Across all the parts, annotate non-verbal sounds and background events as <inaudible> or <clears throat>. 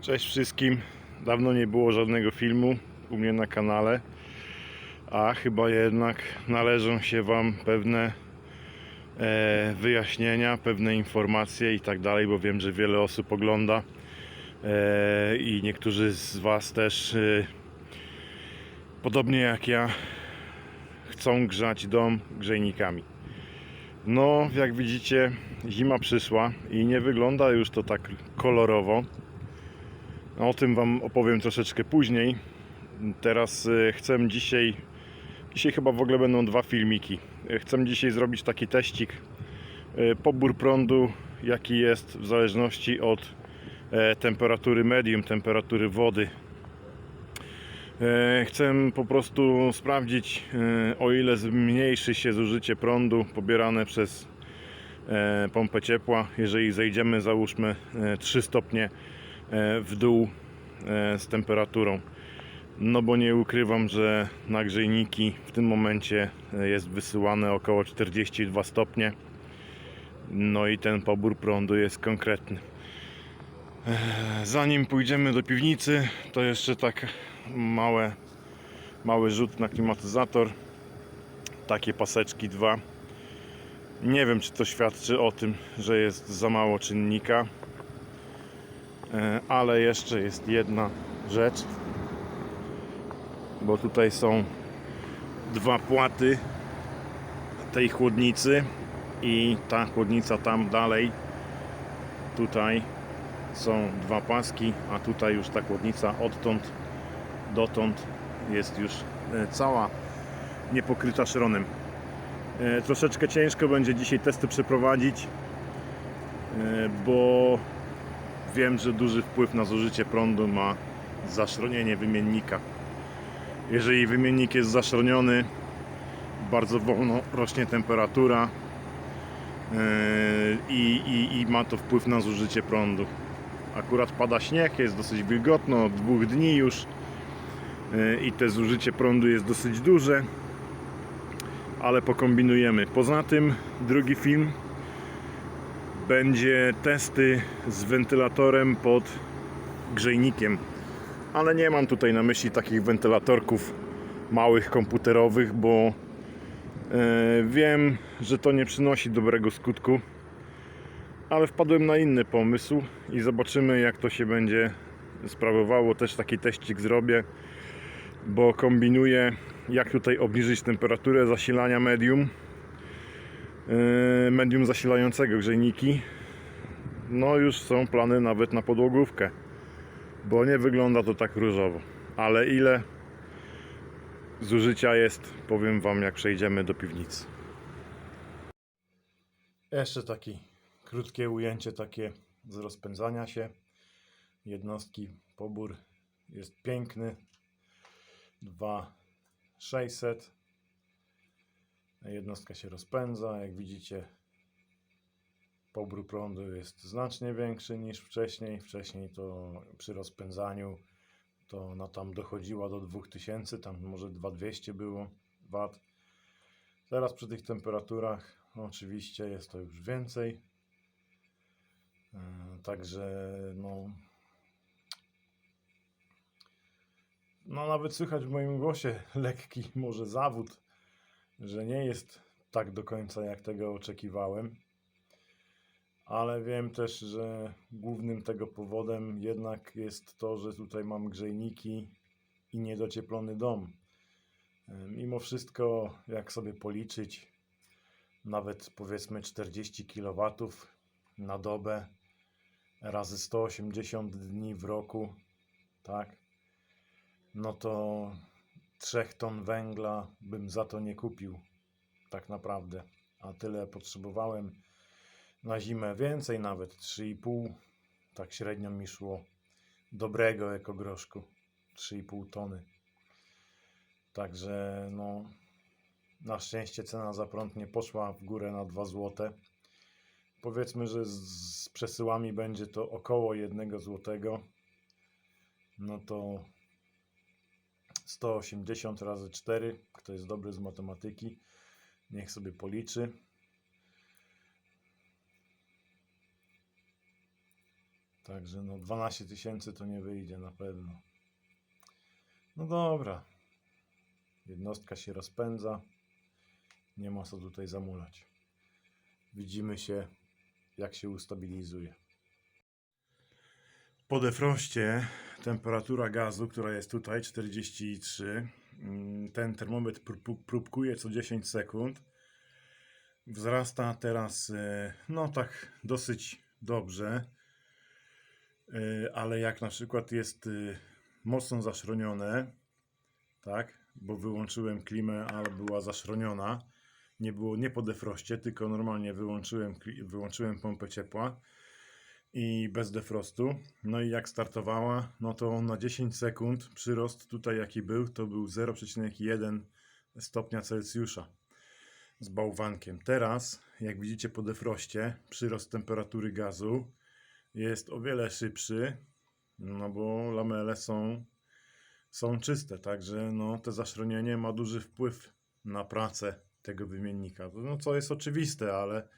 Cześć wszystkim. Dawno nie było żadnego filmu u mnie na kanale, a chyba jednak należą się Wam pewne e, wyjaśnienia, pewne informacje i tak dalej, bo wiem, że wiele osób ogląda e, i niektórzy z Was też, e, podobnie jak ja, chcą grzać dom grzejnikami. No, jak widzicie, zima przyszła i nie wygląda już to tak kolorowo. O tym Wam opowiem troszeczkę później. Teraz y, chcę dzisiaj, dzisiaj chyba w ogóle będą dwa filmiki. Y, Chcę dzisiaj zrobić taki teścik y, pobór prądu, jaki jest w zależności od e, temperatury medium, temperatury wody. E, Chcę po prostu sprawdzić, e, o ile zmniejszy się zużycie prądu pobierane przez pompę ciepła, jeżeli zejdziemy załóżmy e, 3 stopnie w dół e, z temperaturą. No bo nie ukrywam, że na grzejniki w tym momencie e, jest wysyłane około 42 stopnie. No i ten pobór prądu jest konkretny. E, Zanim pójdziemy do piwnicy, to jeszcze tak małe, mały rzut na klimatyzator. Takie paseczki dwa. Nie wiem, czy to świadczy o tym, że jest za mało czynnika. E, Ale jeszcze jest jedna rzecz. Bo tutaj są dwa płaty tej chłodnicy i ta chłodnica tam dalej. Tutaj są dwa paski, a tutaj już ta chłodnica odtąd dotąd jest już e, cała niepokryta szronem. E, Troszeczkę ciężko będzie dzisiaj testy przeprowadzić, bo wiem, że duży wpływ na zużycie prądu ma zaszronienie wymiennika. Jeżeli wymiennik jest zaszroniony, bardzo wolno rośnie temperatura e, i, i, i ma to wpływ na zużycie prądu. Akurat pada śnieg, jest dosyć wilgotno, od dwóch dni już e, i te zużycie prądu jest dosyć duże, ale pokombinujemy. Poza tym drugi film będzie testy z wentylatorem pod grzejnikiem. Ale nie mam tutaj na myśli takich wentylatorków małych, komputerowych, bo e, wiem, że to nie przynosi dobrego skutku. Ale wpadłem na inny pomysł i zobaczymy, jak to się będzie sprawowało. Też taki teścik zrobię, bo kombinuję, jak tutaj obniżyć temperaturę zasilania medium. E, Medium zasilającego grzejniki. No, już są plany nawet na podłogówkę bo nie wygląda to tak różowo. Ale ile zużycia jest, powiem Wam, jak przejdziemy do piwnicy. Jeszcze taki krótkie ujęcie takie z rozpędzania się jednostki. Pobór jest piękny. 2600. Jednostka się rozpędza. Jak widzicie, pobór prądu jest znacznie większy niż wcześniej. Wcześniej to przy rozpędzaniu to ona tam dochodziła do 2000, tam może 2200 było W. Teraz przy tych temperaturach oczywiście jest to już więcej. E, Także no no nawet słychać w moim głosie lekki może zawód, że nie jest tak do końca jak tego oczekiwałem ale wiem też, że głównym tego powodem jednak jest to, że tutaj mam grzejniki i niedocieplony dom. Mimo wszystko, jak sobie policzyć, nawet powiedzmy 40 kW na dobę razy 180 dni w roku, tak, no to 3 ton węgla bym za to nie kupił, tak naprawdę. A tyle potrzebowałem na zimę więcej, nawet 3,5. Tak średnio mi szło dobrego ekogroszku 3,5 tony. Także no na szczęście cena za prąd nie poszła w górę na 2 zł. Powiedzmy, że z przesyłami będzie to około 1 zł. No to 180 razy 4, kto jest dobry z matematyki, niech sobie policzy. Także no 12 tysięcy to nie wyjdzie na pewno. No dobra. Jednostka się rozpędza. Nie ma co tutaj zamulać. Widzimy się, jak się ustabilizuje. Po defroście temperatura gazu, która jest tutaj 43, mm, ten termometr prób- próbkuje co 10 sekund. Wzrasta teraz, e, no tak, dosyć dobrze. E, Ale jak na przykład jest e, mocno zaszronione, tak, bo wyłączyłem klimę, ale była zaszroniona, nie było nie po defroście, tylko normalnie wyłączyłem, wyłączyłem pompę ciepła i bez defrostu. No i jak startowała, no to na 10 sekund przyrost tutaj jaki był, to był 0,1 stopnia Celsjusza z bałwankiem. Teraz, jak widzicie po defroście, przyrost temperatury gazu jest o wiele szybszy, no bo lamele są, są czyste, także no, to zaszronienie ma duży wpływ na pracę tego wymiennika. No co jest oczywiste, ale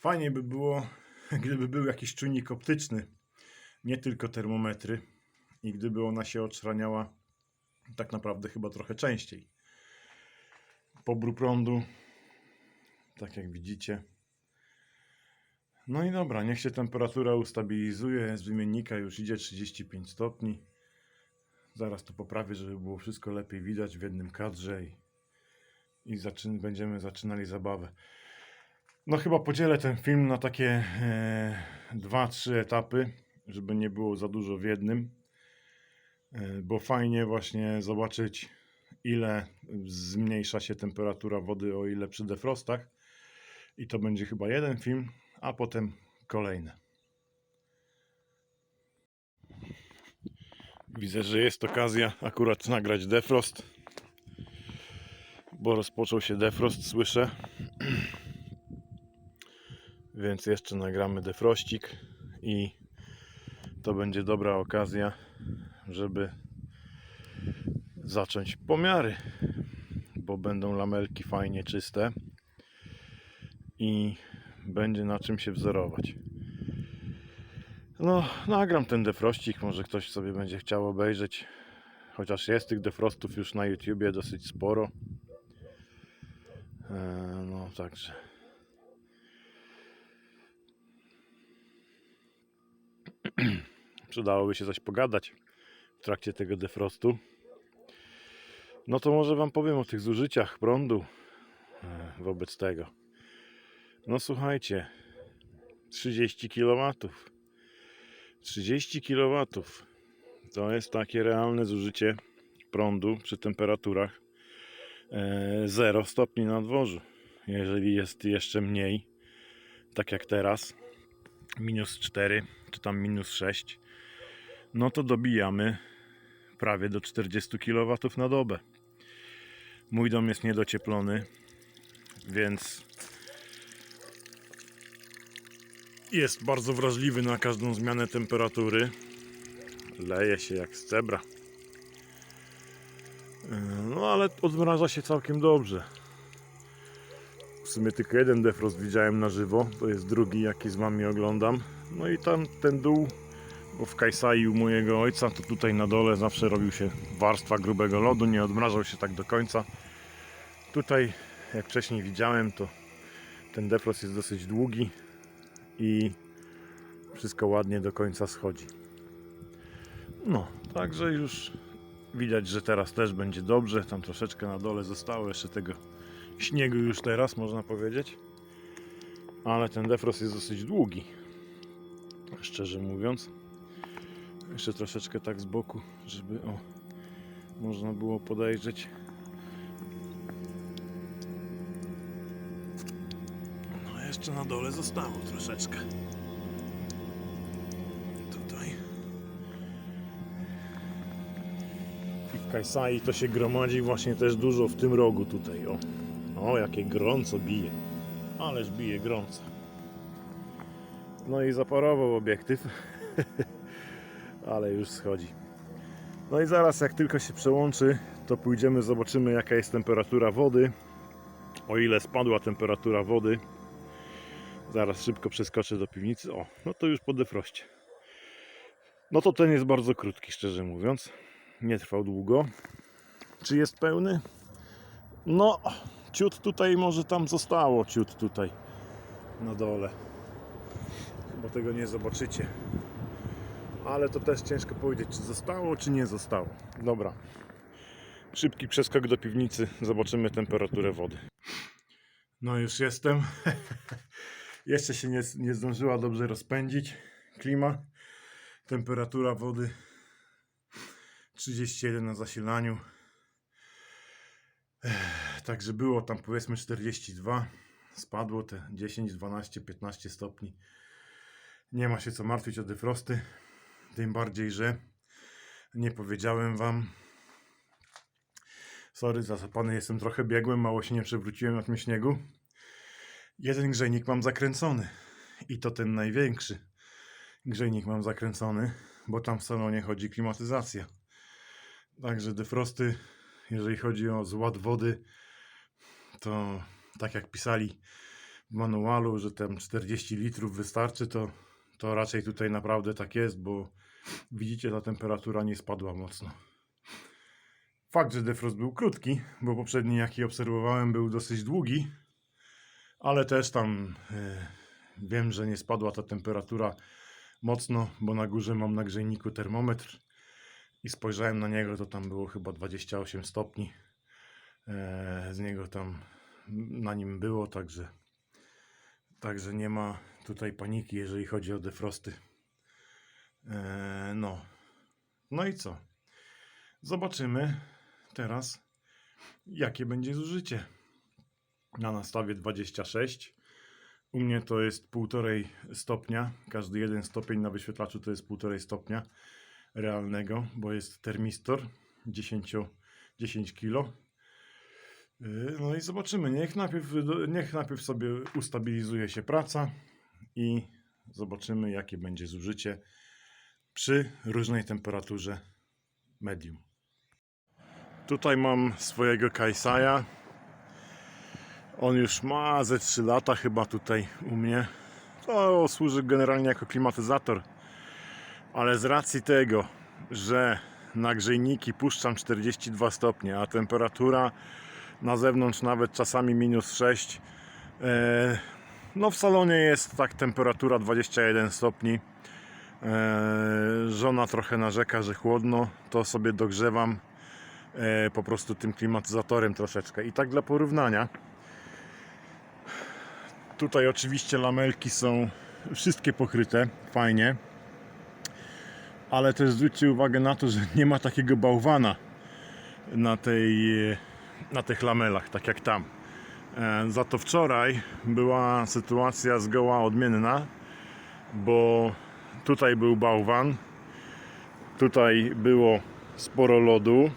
fajnie by było, <laughs> gdyby był jakiś czujnik optyczny, nie tylko termometry i gdyby ona się odszraniała tak naprawdę chyba trochę częściej. Pobór prądu, tak jak widzicie. No i dobra, niech się temperatura ustabilizuje. Z wymiennika już idzie 35 stopni. Zaraz to poprawię, żeby było wszystko lepiej widać w jednym kadrze i, i zaczyn będziemy zaczynali zabawę. No chyba podzielę ten film na takie e, dwa, trzy etapy, żeby nie było za dużo w jednym. E, bo fajnie właśnie zobaczyć ile zmniejsza się temperatura wody, o ile przy defrostach. I to będzie chyba jeden film, a potem kolejne. Widzę, że jest okazja akurat nagrać defrost, bo rozpoczął się defrost, słyszę. Więc jeszcze nagramy defrościk i to będzie dobra okazja, żeby zacząć pomiary, bo będą lamelki fajnie czyste i będzie na czym się wzorować. No, nagram ten defrościk, może ktoś sobie będzie chciał obejrzeć. Chociaż jest tych defrostów już na YouTubie dosyć sporo. Eee, no, także. <clears throat> Przydałoby się coś pogadać w trakcie tego defrostu. No to może Wam powiem o tych zużyciach prądu e, wobec tego. No słuchajcie, 30 kW. 30 kW to jest takie realne zużycie prądu przy temperaturach e, 0 stopni na dworzu. Jeżeli jest jeszcze mniej, tak jak teraz, minus 4 czy tam minus 6, no to dobijamy prawie do 40 kW na dobę. Mój dom jest niedocieplony, więc jest bardzo wrażliwy na każdą zmianę temperatury. Leje się jak z cebra. No ale odmraża się całkiem dobrze. Sumie tylko jeden defrost widziałem na żywo. To jest drugi, jaki z wami oglądam. No i tam ten dół, bo w Kajsai u mojego ojca, to tutaj na dole zawsze robił się warstwa grubego lodu. Nie odmrażał się tak do końca. Tutaj, jak wcześniej widziałem, to ten defrost jest dosyć długi i wszystko ładnie do końca schodzi. No, także już widać, że teraz też będzie dobrze. Tam troszeczkę na dole zostało jeszcze tego śniegu już teraz, można powiedzieć. Ale ten defrost jest dosyć długi. Szczerze mówiąc. Jeszcze troszeczkę tak z boku, żeby o, można było podejrzeć. No jeszcze na dole zostało troszeczkę. Tutaj. I w Kajsai to się gromadzi właśnie też dużo w tym rogu tutaj. O, o jakie gorąco bije. Ależ bije gorąco. No i zaparował obiektyw. <laughs> Ale już schodzi. No i zaraz jak tylko się przełączy, to pójdziemy, zobaczymy jaka jest temperatura wody. O ile spadła temperatura wody. Zaraz szybko przeskoczę do piwnicy. O, no to już po defroście. No to ten jest bardzo krótki, szczerze mówiąc. Nie trwał długo. Czy jest pełny? No, ciut tutaj może tam zostało, ciut tutaj na dole. Bo tego nie zobaczycie. Ale to też ciężko powiedzieć, czy zostało, czy nie zostało. Dobra. Szybki przeskok do piwnicy. Zobaczymy temperaturę wody. No już jestem. <laughs> Jeszcze się nie, nie zdążyła dobrze rozpędzić klima. Temperatura wody 31 na zasilaniu. Także było tam powiedzmy 42. Spadło te 10, 12, 15 stopni. Nie ma się co martwić o defrosty. Tym bardziej, że nie powiedziałem wam. Sorry, zasapany jestem trochę biegłem, mało się nie przewróciłem na tym śniegu. Jeden grzejnik mam zakręcony. I to ten największy grzejnik mam zakręcony, bo tam w salonie chodzi klimatyzacja. Także defrosty, jeżeli chodzi o zład wody, to tak jak pisali w manualu, że tam 40 litrów wystarczy, to, to raczej tutaj naprawdę tak jest, bo widzicie, ta temperatura nie spadła mocno. Fakt, że defrost był krótki, bo poprzedni jaki obserwowałem był dosyć długi, ale też tam e, wiem, że nie spadła ta temperatura mocno, bo na górze mam na grzejniku termometr i spojrzałem na niego, to tam było chyba 28 stopni. E, z niego tam na nim było, także także nie ma tutaj paniki, jeżeli chodzi o defrosty. E, no. No i co? Zobaczymy teraz, jakie będzie zużycie. Na nastawie 26. U mnie to jest 1,5 stopnia. Każdy jeden stopień na wyświetlaczu to jest 1,5 stopnia realnego, bo jest termistor 10, 10 kg. No i zobaczymy. Niech najpierw, niech najpierw sobie ustabilizuje się praca i zobaczymy, jakie będzie zużycie przy różnej temperaturze medium. Tutaj mam swojego Kaisaja. On już ma ze 3 lata chyba tutaj u mnie. To służy generalnie jako klimatyzator. Ale z racji tego, że na grzejniki puszczam 42 stopnie, a temperatura na zewnątrz nawet czasami minus 6. e, No w salonie jest tak temperatura 21 stopni. E, Żona trochę narzeka, że chłodno, to sobie dogrzewam e, po prostu tym klimatyzatorem troszeczkę. I tak dla porównania. Tutaj oczywiście lamelki są wszystkie pokryte, fajnie. Ale też zwróćcie uwagę na to, że nie ma takiego bałwana na, tej, na tych lamelach, tak jak tam. E, Za to wczoraj była sytuacja zgoła odmienna, bo tutaj był bałwan, tutaj było sporo lodu,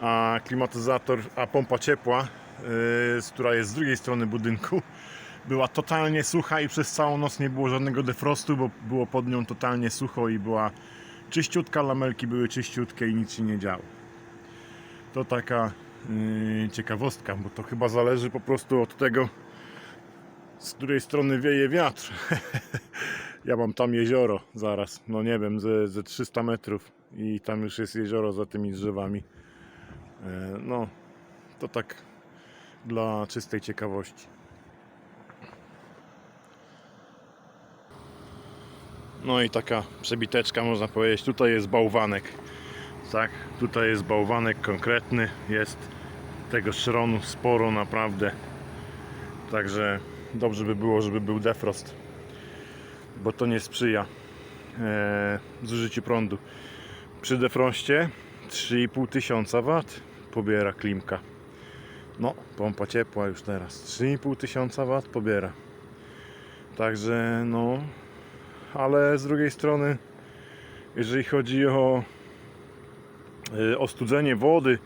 a klimatyzator, a pompa ciepła, z- która jest z drugiej strony budynku, była totalnie sucha i przez całą noc nie było żadnego defrostu, bo było pod nią totalnie sucho i była czyściutka, lamelki były czyściutkie i nic się nie działo. To taka yy, ciekawostka, bo to chyba zależy po prostu od tego, z której strony wieje wiatr. <laughs> ja mam tam jezioro zaraz, no nie wiem, ze, ze 300 metrów i tam już jest jezioro za tymi drzewami. E, No, to tak dla czystej ciekawości. No i taka przebiteczka można powiedzieć. Tutaj jest bałwanek. Tak, tutaj jest bałwanek konkretny. Jest tego szronu sporo naprawdę. Także dobrze by było, żeby był defrost. Bo to nie sprzyja e, zużyciu prądu. Przy defroście 3,5 tysiąca wat pobiera klimka. No, pompa ciepła już teraz. 3,5 tysiąca wat pobiera. Także no, ale z drugiej strony, jeżeli chodzi o y, ostudzenie wody,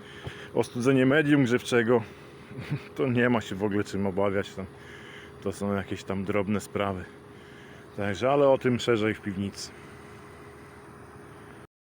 ostudzenie medium grzewczego, <laughs> to nie ma się w ogóle czym obawiać. To są jakieś tam drobne sprawy. Także, ale o tym szerzej w piwnicy.